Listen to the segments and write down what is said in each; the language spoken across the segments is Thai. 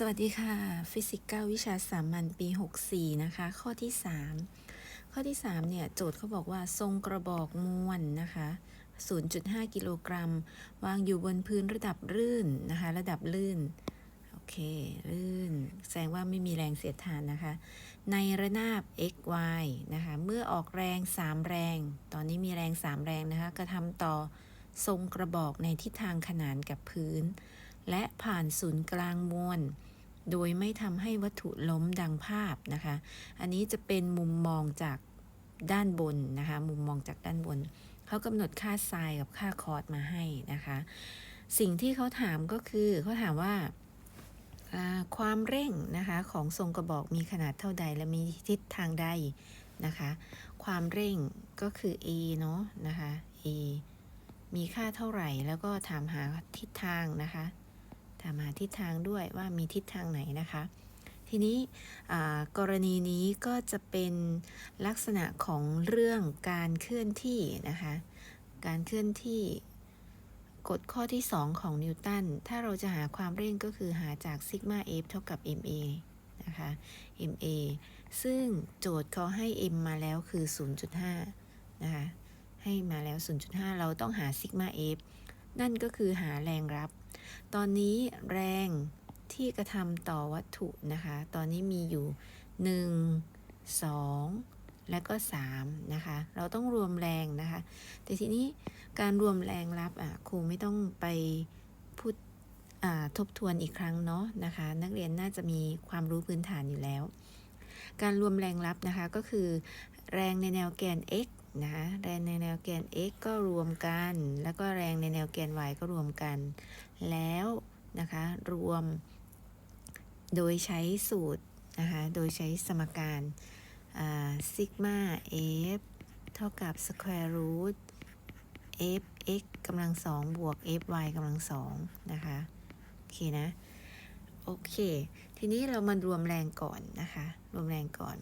สวัสดีค่ะ ฟิสิกส์9วิชาสามัญปี 64 นะคะ ข้อที่ 3 ข้อที่ 3 เนี่ย โจทย์เขาบอกว่าทรงกระบอกมวลนะคะ 0.5 กิโลกรัม วางอยู่บนพื้นระดับลื่นนะคะ ระดับลื่น โอเค ลื่น แสดงว่าไม่มีแรงเสียดทานนะคะ ในระนาบ x y นะคะ เมื่อออกแรง 3 แรง ตอนนี้มีแรง 3 แรงนะคะ กระทำต่อทรงกระบอกในทิศทางขนานกับพื้น และผ่านศูนย์กลางมวล โดยไม่ทำให้วัตถุล้มดังภาพนะคะ อันนี้จะเป็นมุมมองจากด้านบนนะคะ มุมมองจากด้านบน เขากำหนดค่าไซน์กับค่าคอร์สมาให้นะคะ สิ่งที่เขาถามก็คือเขาถามว่าความเร่งนะคะของทรงกระบอกมีขนาดเท่าใดและมีทิศทางใดนะคะ ความเร่งก็คือ a เนาะนะคะ a มีค่าเท่าไหร่แล้วก็ถามหาทิศทางนะคะ มาทิศทางด้วยว่ามีทิศทางไหนนะคะ ทีนี้กรณีนี้ก็จะเป็นลักษณะของเรื่องการเคลื่อนที่นะคะ การเคลื่อนที่กฎข้อที่ 2 ของนิวตัน ถ้าเราจะหาความเร่งก็คือหาจากซิกมา f เท่ากับ ma นะคะ ma ซึ่งโจทย์เขาให้ m มาแล้วคือ 0.5 นะคะ ให้มาแล้ว 0.5 เราต้องหาซิกมา f นั่นก็คือหาแรงรับ ตอนนี้แรงที่กระทำต่อวัตถุนะคะ ตอนนี้มีอยู่ 1 2 และก็3นะคะ เราต้องรวมแรงนะคะ แต่ทีนี้การรวมแรงรับอะครูไม่ต้องไปพูดทบทวนอีกครั้งเนาะนะคะ นักเรียนน่าจะมีความรู้พื้นฐานอยู่แล้ว การรวมแรงรับนะคะก็คือ แรงในแนวแกน x นะคะแรงในแนวแกน x ก็รวมกัน แล้วก็แรงในแนวแกน y ก็รวมกัน แล้วนะคะรวม โดยใช้สูตรนะคะโดยใช้สมการซิกมา f เท่ากับ square root f x กำลังสองบวก f y กำลังสองนะคะโอเคนะ โอเค ทีนี้เรามารวมแรงก่อนนะคะ รวมแรงก่อน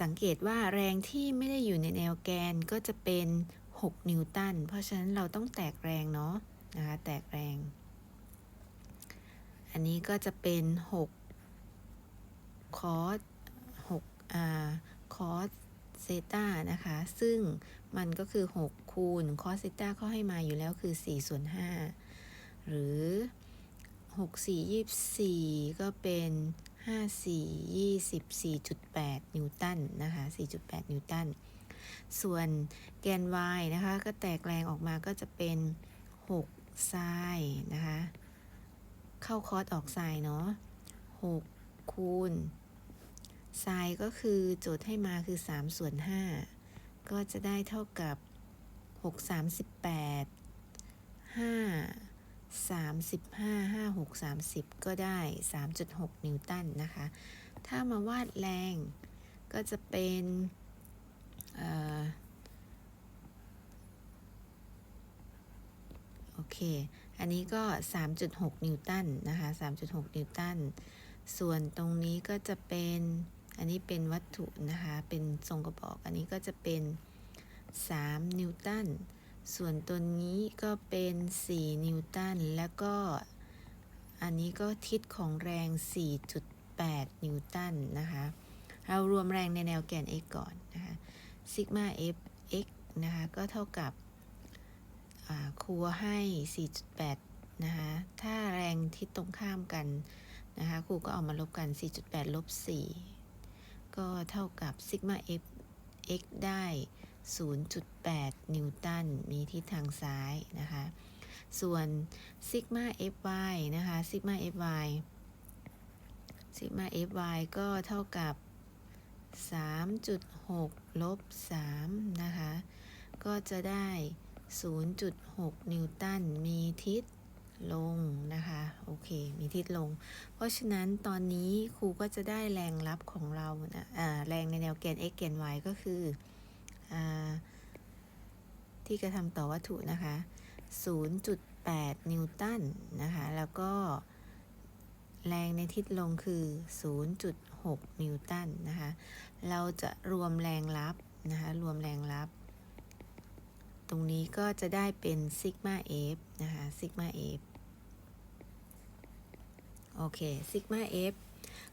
สังเกตว่าแรงที่ไม่ได้อยู่ในแนวแกนก็จะเป็น 6 นิวตัน เพราะฉะนั้นเราต้องแตกแรงเนาะนะคะแตกแรง อันนี้ก็จะเป็น 6 คอส6อ่าคอสเซตานะคะ ซึ่งมันก็คือ 6 คูณคอสเซตาเขาให้มาอยู่แล้วคือ 4 ส่วน 5 หรือ 6 4 24 ก็เป็น 5 4 24.8 นิวตันนะคะ 4.8 นิวตัน ส่วนแกน y นะคะ ก็แตกแรงออกมาก็จะเป็น 6 ไซน์นะคะ เข้าคอร์สออกไซน์เนาะ 6 คูณ ไซน์ก็คือโจทย์ให้มาคือ 3 ส่วน 5 ก็จะได้เท่ากับ 6 38 5 35 5 6 30 ก็ได้ 3.6 นิวตันนะคะ ถ้ามาวาดแรงก็จะเป็นเออโอเค อันนี้ก็ 3.6 นิวตันนะคะ 3.6 นิวตัน ส่วนตรงนี้ก็จะเป็น อันนี้เป็นวัตถุนะคะ เป็นทรงกระบอก อันนี้ก็จะเป็น 3 นิวตัน ส่วนตัวนี้ก็เป็น 4 นิวตัน แล้วก็อันนี้ก็ทิศของแรง 4.8 นิวตันนะคะ เรารวมแรงในแนวแกน x ก่อนนะคะซิกมา f x นะคะ ก็เท่ากับครูให้ 4.8 นะคะ ถ้าแรงทิศตรงข้ามกันนะคะ ครูก็เอามาลบกัน 4.8 ลบ 4 ก็เท่ากับซิกมา f x ได้ 0.8 นิวตัน มีทิศทางซ้ายนะคะ ส่วนซิกมา fy นะคะซิกมา fy ซิกมา fy ก็เท่ากับ 3.6 ลบ 3 นะคะ ก็จะได้ 0.6 นิวตัน มีทิศ ลงนะคะ โอเค มีทิศลง เพราะฉะนั้นตอนนี้ครูก็จะได้แรงรับของเรานะแรงในแนวแกน x แกน y ก็คืออที่กระทำต่อวัตถุนะคะ 0.8 นิวตันนะคะ แล้วก็แรงในทิศลงคือ 0.6 นิวตันนะคะ เราจะรวมแรงรับนะคะ รวมแรงรับ ตรงนี้ก็จะได้เป็นซิกมา f นะคะ ซิกมา f โอ โอเคซิกมา f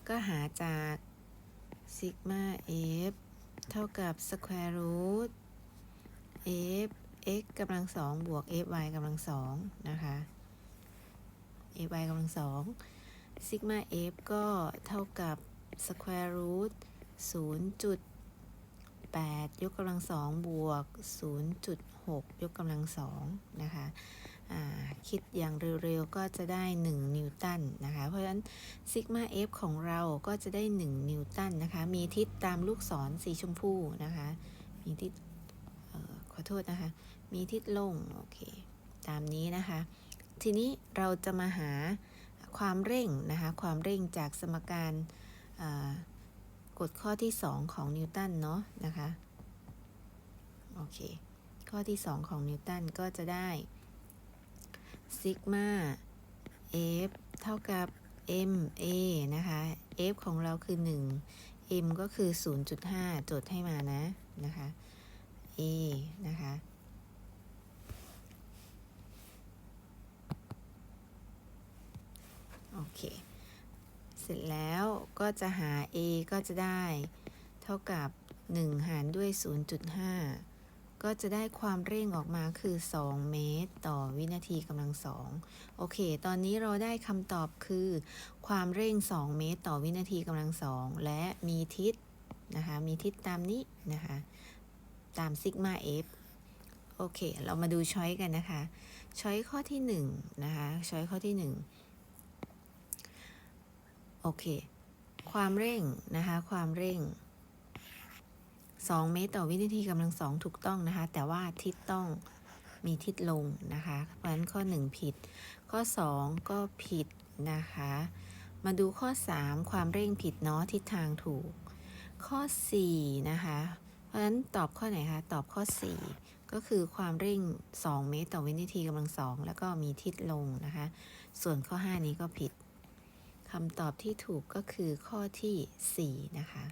ก็หาจากซิกมา f เท่ากับ square root f x กำลังสองบวก f y กำลังสองนะคะ f y กำลังสองซิกมา f ก็เท่ากับ square root 0.8 ยกกำลังสองบวก 0.6 ยกกำลังสองนะคะ คิดอย่างเร็วๆ ก็จะได้ 1 นิวตันนะคะ เพราะฉะนั้นซิกมา f ของเราก็จะได้ 1 นิวตันนะคะ มีทิศตามลูกศรสีชมพูนะคะ มีทิศออขอโทษนะคะ มีทิศลง โอเค ตามนี้นะคะ ทีนี้เราจะมาหาความเร่งนะคะ ความเร่งจากสมการอ่ากฎข้อที่ 2 ของนิวตันเนาะนะคะ โอเค ข้อที่ 2 ของนิวตันก็จะได้ ซิกมา f เท่ากับ ma นะคะ f ของเราคือ 1 m ก็คือ 0.5จทย์ให้มานะนะคะ a นะคะ โอเค เสร็จแล้วก็จะหา a ก็จะได้ เท่ากับ 1 หารด้วย 0.5 ก็จะได้ความเร่งออกมาคือ 2 เมตร ต่อวินาทีกำลังสองโอเค ตอนนี้เราได้คำตอบคือ ความเร่ง 2 เมตร ต่อวินาทีกำลังสองและมีทิศนะคะ มีทิศตามนี้นะคะ ตามซิกมา f โอเค เรามาดูช้อยกันนะคะ ช้อยข้อที่1นะคะ ช้อยข้อที่ 1 โอเค ความเร่งนะคะ ความเร่ง 2 เมตรต่อวินาทีกำลังสองถูกต้องนะคะ แต่ว่าทิศต้องมีทิศลงนะคะ เพราะฉะนั้นข้อ 1 ผิด ข้อ 2 ก็ผิดนะคะ มาดูข้อ 3 ความเร่งผิดเนาะทิศทางถูก ข้อ 4 นะคะ เพราะฉะนั้นตอบข้อไหนคะตอบข้อ 4 ก็คือความเร่ง 2 เมตรต่อวินาทีกำลังสองแล้วก็มีทิศลงนะคะ ส่วนข้อ 5 นี้ก็ผิดคำตอบที่ถูกก็คือข้อที่ 4 นะคะ